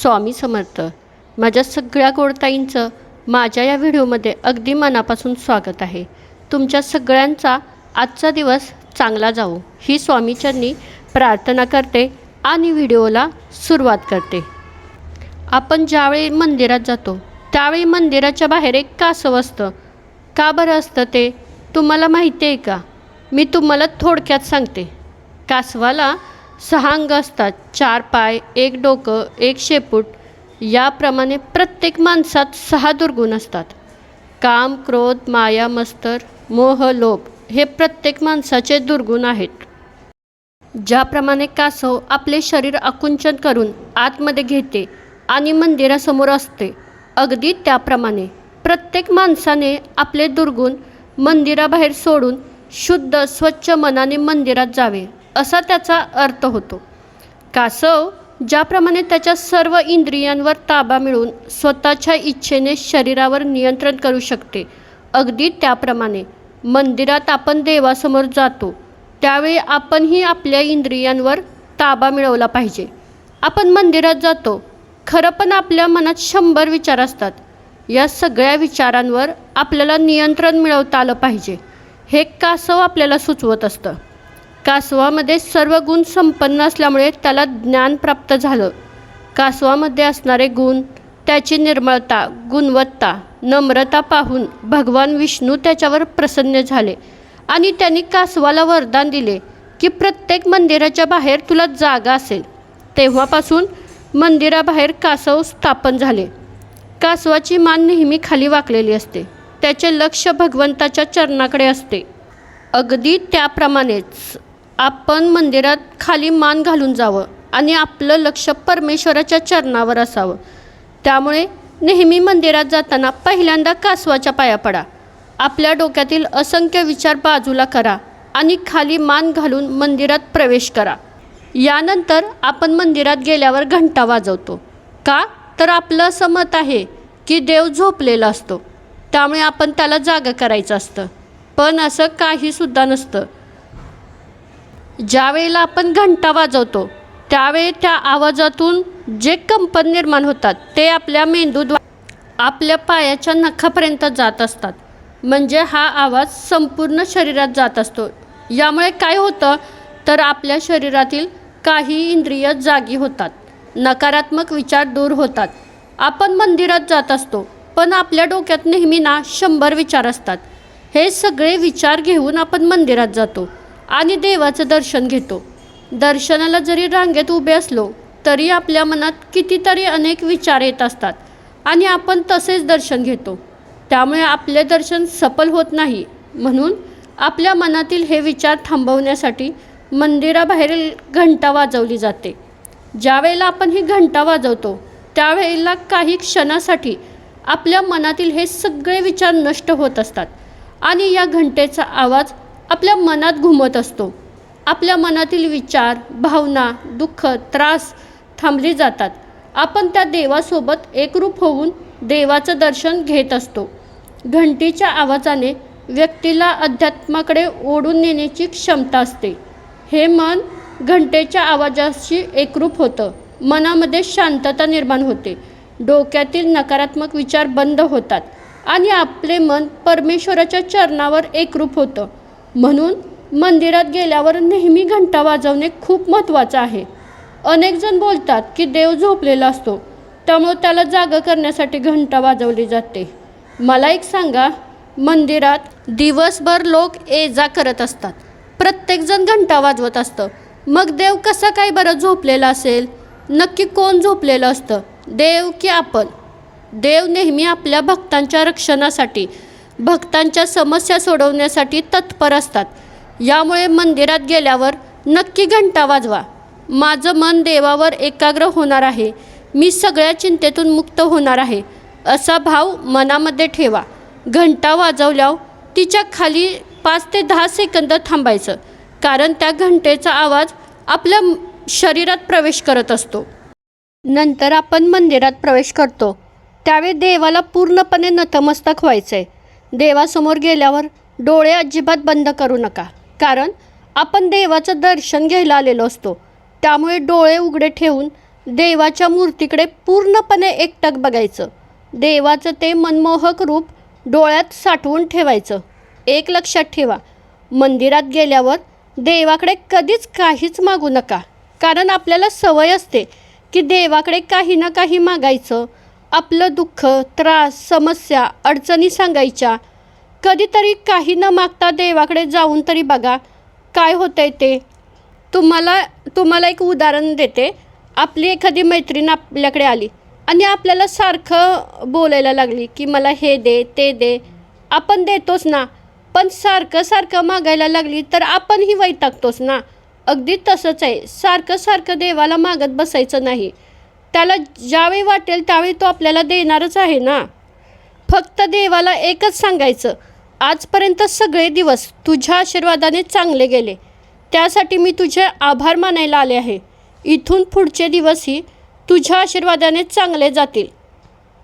स्वामी समर्थ. माझ्या सगळ्या गोडताईंचं माझ्या या व्हिडिओमध्ये अगदी मनापासून स्वागत आहे. तुमच्या सगळ्यांचा आजचा दिवस चांगला जावो. ही स्वामीचरणी प्रार्थना करते आणि व्हिडिओला सुरुवात करते. आपण ज्यावेळी मंदिरात जातो त्यावेळी मंदिराच्या बाहेर एक कासव असतं. का बरं असतं ते तुम्हाला माहिती आहे का? मी तुम्हाला थोडक्यात सांगते. कासवाला सहा अंग असतात चार पाय एक डोकं एक शेपूट. याप्रमाणे प्रत्येक माणसात सहा दुर्गुण असतात. काम क्रोध माया मस्तर मोह लोभ हे प्रत्येक माणसाचे दुर्गुण आहेत. ज्याप्रमाणे कासव आपले शरीर आकुंचन करून आतमध्ये घेते आणि मंदिरासमोर असते अगदी त्याप्रमाणे प्रत्येक माणसाने आपले दुर्गुण मंदिराबाहेर सोडून शुद्ध स्वच्छ मनाने मंदिरात जावे. असा त्याचा अर्थ होतो. कासव ज्याप्रमाणे त्याच्या सर्व इंद्रियांवर ताबा मिळवून स्वतःच्या इच्छेने शरीरावर नियंत्रण करू शकते अगदी त्याप्रमाणे मंदिरात आपण देवासमोर जातो त्यावेळी आपणही आपल्या इंद्रियांवर ताबा मिळवला पाहिजे. आपण मंदिरात जातो खरं पण आपल्या मनात शंभर विचार असतात. या सगळ्या विचारांवर आपल्याला नियंत्रण मिळवता आलं पाहिजे. हे कासव आपल्याला सुचवत असतं. कासवामध्ये सर्व गुण संपन्न असल्यामुळे त्याला ज्ञान प्राप्त झालं. कासवामध्ये असणारे गुण त्याची निर्मळता गुणवत्ता नम्रता पाहून भगवान विष्णू त्याच्यावर प्रसन्न झाले आणि त्यांनी कासवाला वरदान दिले की प्रत्येक मंदिराच्या बाहेर तुला जागा असेल. तेव्हापासून मंदिराबाहेर कासव स्थापन झाले. कासवाची मान नेहमी खाली वाकलेली असते. त्याचे लक्ष भगवंताच्या चरणाकडे असते. अगदी त्याप्रमाणेच आपण मंदिरात खाली मान घालून जावं आणि आपलं लक्ष परमेश्वराच्या चरणावर असावं. त्यामुळे नेहमी मंदिरात जाताना पहिल्यांदा कासवाच्या पाया पडा. आपल्या डोक्यातील असंख्य विचार बाजूला करा आणि खाली मान घालून मंदिरात प्रवेश करा. यानंतर आपण मंदिरात गेल्यावर घंटा वाजवतो. का? तर आपलं असं मत आहे की देव झोपलेला असतो. त्यामुळे आपण त्याला जागं करायचं असतं. पण असं काहीसुद्धा नसतं. ज्या वेळेला आपण घंटा वाजवतो त्यावेळी त्या आवाजातून जे कंपन निर्माण होतात ते आपल्या मेंदूद्वारे आपल्या पायाच्या नखापर्यंत जात असतात. म्हणजे हा आवाज संपूर्ण शरीरात जात असतो. यामुळे काय होतं तर आपल्या शरीरातील काही इंद्रिय जागी होतात. नकारात्मक विचार दूर होतात. आपण मंदिरात जात असतो पण आपल्या डोक्यात नेहमी ना शंभर विचार असतात. हे सगळे विचार घेऊन आपण मंदिरात जातो. आणि देवाचं दर्शन घेतो. दर्शनाला जरी रांगेत उभे असलो तरी आपल्या मनात कितीतरी अनेक विचार येत असतात आणि आपण तसेच दर्शन घेतो. त्यामुळे आपले दर्शन सफल होत नाही. म्हणून आपल्या मनातील हे विचार थांबवण्यासाठी मंदिराबाहेरील घंटा वाजवली जाते. ज्यावेळेला आपण ही घंटा वाजवतो त्यावेळेला काही क्षणासाठी आपल्या मनातील हे सगळे विचार नष्ट होत असतात आणि या घंटेचा आवाज आपल्या मनात घुमत असतो. आपल्या मनातील विचार भावना दुःख त्रास थांबली जातात. आपण त्या देवासोबत एकरूप होऊन देवाचं दर्शन घेत असतो. घंटीच्या आवाजाने व्यक्तीला अध्यात्माकडे ओढून नेण्याची क्षमता असते. हे मन घंटेच्या आवाजाशी एकरूप होतं. मनामध्ये शांतता निर्माण होते. डोक्यातील नकारात्मक विचार बंद होतात आणि आपले मन परमेश्वराच्या चरणावर एकरूप होतं. म्हणून मंदिरात गेल्यावर नेहमी घंटा वाजवणे खूप महत्त्वाचं आहे. अनेक जण बोलतात की देव झोपलेला असतो त्यामुळं त्याला जागं करण्यासाठी घंटा वाजवली जाते. मला एक सांगा मंदिरात दिवसभर लोक ये जा करत असतात. प्रत्येकजण घंटा वाजवत असतं. मग देव कसा काय बरं झोपलेला असेल? नक्की कोण झोपलेलं असतं? देव की आपण? देव नेहमी आपल्या भक्तांच्या रक्षणासाठी भक्तांच्या समस्या सोडवण्यासाठी तत्पर असतात. यामुळे मंदिरात गेल्यावर नक्की घंटा वाजवा. माझं मन देवावर एकाग्र होणार आहे. मी सगळ्या चिंतेतून मुक्त होणार आहे. असा भाव मनामध्ये ठेवा. घंटा वाजवल्यावर तिच्या खाली पाच ते दहा सेकंद थांबायचं. कारण त्या घंटेचा आवाज आपल्या शरीरात प्रवेश करत असतो. नंतर आपण मंदिरात प्रवेश करतो. त्यावेळी देवाला पूर्णपणे नतमस्तक व्हायचं आहे देवासमोर गेल्यावर डोळे अजिबात बंद करू नका. कारण आपण देवाचं दर्शन घ्यायला आलेलो असतो. त्यामुळे डोळे उघडे ठेवून देवाच्या मूर्तीकडे पूर्णपणे एकटक बघायचं. देवाचं ते मनमोहक रूप डोळ्यात साठवून ठेवायचं. एक लक्षात ठेवा मंदिरात गेल्यावर देवाकडे कधीच काहीच मागू नका. कारण आपल्याला सवय असते की देवाकडे काही ना काही मागायचं आपलं दुःख त्रास समस्या अडचणी सांगायच्या. कधीतरी काही न मागता देवाकडे जाऊन तरी बघा काय होतंय ते. तुम्हाला तुम्हाला एक उदाहरण देते. आपली एखादी मैत्रीण आपल्याकडे आली आणि आपल्याला सारखं बोलायला लागली की मला हे दे ते दे. आपण देतोच ना पण सारखं सारखं मागायला लागली तर आपणही वैतागतोच ना. अगदी तसंच आहे. सारखं सारखं देवाला मागत बसायचं नाही. त्याला ज्यावेळी वाटेल त्यावेळी तो आपल्याला देणारच आहे ना. फक्त देवाला एकच सांगायचं आजपर्यंत सगळे दिवस तुझ्या आशीर्वादाने चांगले गेले. त्यासाठी मी तुझे आभार मानायला आले आहे. इथून पुढचे दिवसही तुझ्या आशीर्वादाने चांगले जातील.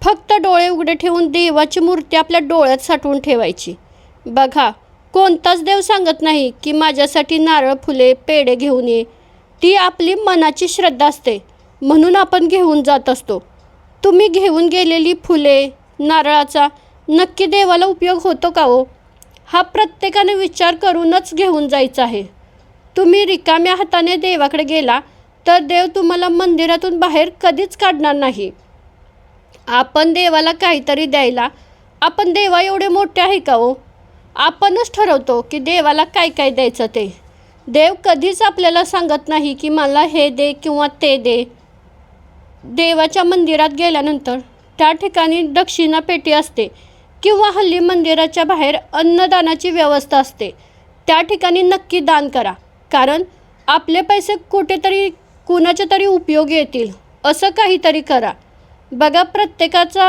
फक्त डोळे उघडे ठेवून देवाची मूर्ती आपल्या डोळ्यात साठवून ठेवायची. बघा कोणताच देव सांगत नाही की माझ्यासाठी नारळ फुले पेढे घेऊन ये. ती आपली मनाची श्रद्धा असते. म्हणून आपण घेऊन जात असतो. तुम्ही घेऊन गेलेली फुले नारळाचा नक्की देवाला उपयोग होतो का हो? हा प्रत्येकाने विचार करूनच घेऊन जायचा आहे. तुम्ही रिकाम्या हाताने देवाकडे गेला तर देव तुम्हाला मंदिरातून बाहेर कधीच काढणार नाही. आपण देवाला काहीतरी द्यायला आपण देवा एवढे मोठे आहे का हो? आपणच ठरवतो की देवाला काय काय द्यायचं ते. देव कधीच आपल्याला सांगत नाही की मला हे दे किंवा ते दे. देवाच्या मंदिरात गेल्यानंतर त्या ठिकाणी दक्षिणा पेटी असते किंवा हल्ली मंदिराच्या बाहेर अन्नदानाची व्यवस्था असते. त्या ठिकाणी नक्की दान करा. कारण आपले पैसे कुठेतरी कुणाच्या तरी उपयोगी येतील असं काहीतरी करा. बघा प्रत्येकाचा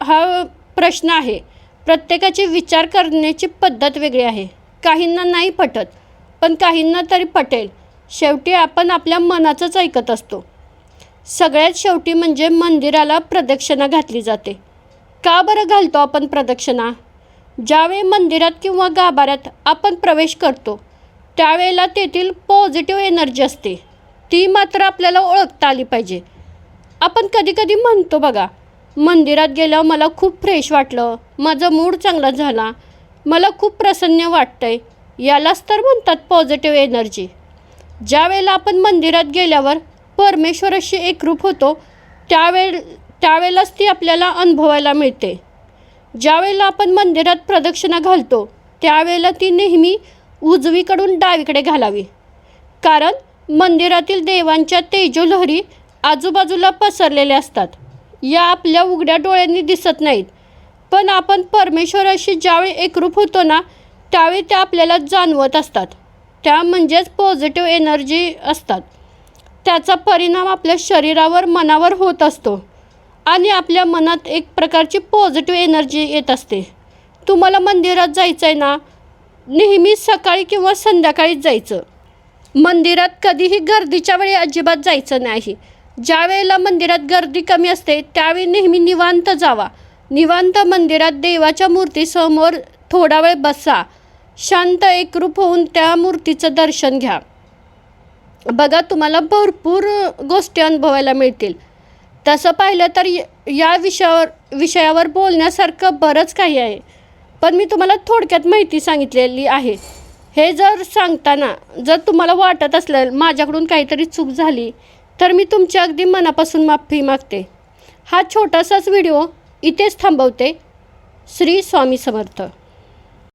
हा प्रश्न आहे. प्रत्येकाची विचार करण्याची पद्धत वेगळी आहे. काहींना नाही पटत पण काहींना तरी पटेल. शेवटी आपण आपल्या मनाचंच ऐकत असतो. सगळ्यात शेवटी म्हणजे मंदिराला प्रदक्षिणा घातली जाते. का बरं घालतो आपण प्रदक्षिणा? ज्यावेळी मंदिरात किंवा गाभाऱ्यात आपण प्रवेश करतो त्यावेळेला तेथील पॉझिटिव्ह एनर्जी असते. ती मात्र आपल्याला ओळखता आली पाहिजे. आपण कधीकधी म्हणतो बघा मंदिरात गेल्यावर मला खूप फ्रेश वाटलं माझा मूड चांगला झाला मला खूप प्रसन्न वाटतंय यालाच तर म्हणतात पॉझिटिव्ह एनर्जी ज्यावेळेला आपण मंदिरात गेल्यावर परमेश्वराशी एकरूप होतो त्यावेळ त्यावेळेलाच ती आपल्याला अनुभवायला मिळते. ज्यावेळेला आपण मंदिरात प्रदक्षिणा घालतो त्यावेळेला ती नेहमी उजवीकडून डावीकडे घालावी. कारण मंदिरातील देवांच्या तेजोलहरी आजूबाजूला पसरलेल्या असतात. या आपल्या उघड्या डोळ्यांनी दिसत नाहीत. पण आपण परमेश्वराशी ज्यावेळी एकरूप होतो ना त्यावेळी त्या आपल्याला जाणवत असतात. त्या म्हणजेच पॉझिटिव्ह एनर्जी असतात. त्याचा परिणाम आपल्या शरीरावर मनावर होत असतो आणि आपल्या मनात एक प्रकारची पॉझिटिव्ह एनर्जी येत असते. तुम्हाला मंदिरात जायचं आहे ना? नेहमी सकाळी किंवा संध्याकाळीच जायचं. मंदिरात कधीही गर्दीच्या वेळी अजिबात जायचं नाही. ज्या वेळेला मंदिरात गर्दी कमी असते त्यावेळी नेहमी निवांत जावा. निवांत मंदिरात देवाच्या मूर्तीसमोर थोडा वेळ बसा. शांत एकरूप होऊन त्या मूर्तीचं दर्शन घ्या. बघा तुम्हाला भरपूर गोष्टी अनुभवायला मिळतील. तसं पाहिलं तर या विषयावर विषयावर बोलण्यासारखं बरंच काही आहे. पण मी तुम्हाला थोडक्यात माहिती सांगितलेली आहे. हे जर सांगताना जर तुम्हाला वाटत असलं माझ्याकडून काहीतरी चूक झाली तर मी तुमच्या अगदी मनापासून माफी मागते. हा छोटासाच व्हिडिओ इथेच थांबवते. श्री स्वामी समर्थ.